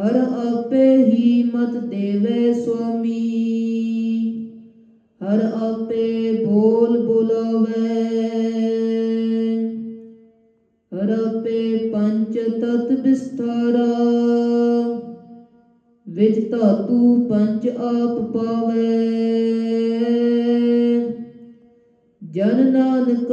ਹਰ ਆਪੇ ਹੀ ਮਤ ਦੇਵੇ ਸੁਆਮੀ। ਹਰ ਆਪੇ ਬੋਲ ਬੁਲਾਵੇ। ਹਰ ਆਪੇ ਪੰਚ ਤਤ ਵਿਸਥਾਰਾ। ਵਿਚ ਧਾਤੂ ਪੰਚ ਆਪ ਪਾਵੇ। ਜਨ ਨਾਨਕ